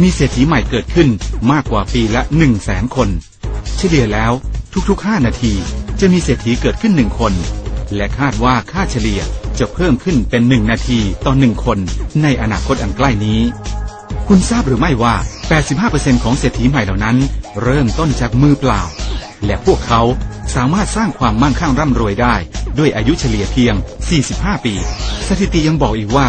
มีเศรษฐีใหม่เกิดขึ้นมากกว่าปีละ1 0 0 0 0แสนคน เฉลี่ยแล้วทุกๆ 5 นาทีจะมีเศรษฐีเกิดขึ้นหนึ่งคน และคาดว่าค่าเฉลี่ยจะเพิ่มขึ้นเป็น1นาทีต่อ1คนในอนาคตอันใกล้นี้ คุณทราบหรือไม่ว่า 85%ของเศรษฐีใหม่เหล่านั้น เริ่มต้นจากมือเปล่า และพวกเขาสามารถสร้างความมั่งคั่งร่ำรวยได้ ด้วยอายุเฉลี่ยเพียง 45 ปี สถิติยังบอกอีกว่า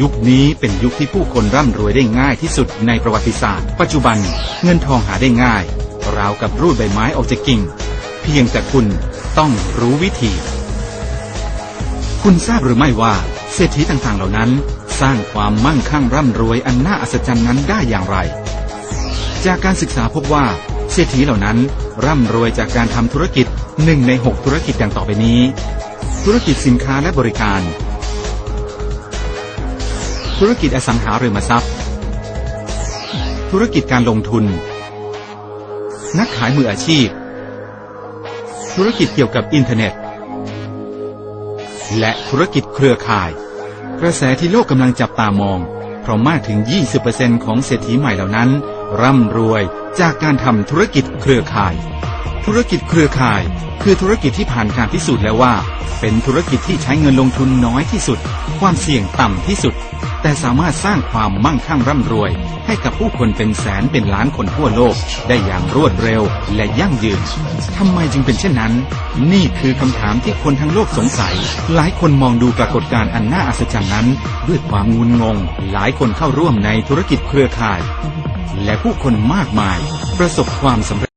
ยุคนี้เป็นยุคที่ผู้คนร่ำรวยได้ง่ายที่สุดในประวัติศาสตร์ ปัจจุบันเงินทองหาได้ง่าย ราวกับรูดใบไม้ออกจากกิ่ง เพียงแต่คุณต้องรู้วิธี คุณทราบหรือไม่ว่า เศรษฐีต่างๆเหล่านั้น สร้างความมั่งคั่งร่ำรวยอันน่าอัศจรรย์นั้นได้อย่างไร จากการศึกษาพบว่าเศรษฐีเหล่านั้น ร่ำรวยจากการทำธุรกิจหนึ่งในหกธุรกิจดังต่อไปนี้ ธุรกิจสินค้าและบริการ ธุรกิจอสังหาริมทรัพย์ ธุรกิจการลงทุน นักขายมืออาชีพ ธุรกิจเกี่ยวกับอินเทอร์เน็ต และธุรกิจเครือข่าย กระแสที่โลกกำลังจับตามอง เพราะมากถึง 20%ของเศรษฐีใหม่เหล่านั้น ร่ำรวยจากการทำธุรกิจเครือข่าย ธุรกิจเครือข่าย คือธุรกิจที่ผ่านการพิสูจน์แล้วว่า เป็นธุรกิจที่ใช้เงินลงทุนน้อยที่สุด ความเสี่ยงต่ำที่สุด แต่สามารถสร้างความมั่งคั่งร่ำรวย ให้กับผู้คนเป็นแสนเป็นล้านคนทั่วโลก ได้อย่างรวดเร็วและยั่งยืนทำไมจึงเป็นเช่นนั้น นี่คือคำถามที่คนทั้งโลกสงสัย หลายคนมองดูปรากฏการณ์อันน่าอัศจรรย์นั้น ด้วยความงุนงง หลายคนเข้าร่วมในธุรกิจเครือข่าย และผู้คนมากมาย ประสบความสำเร็จ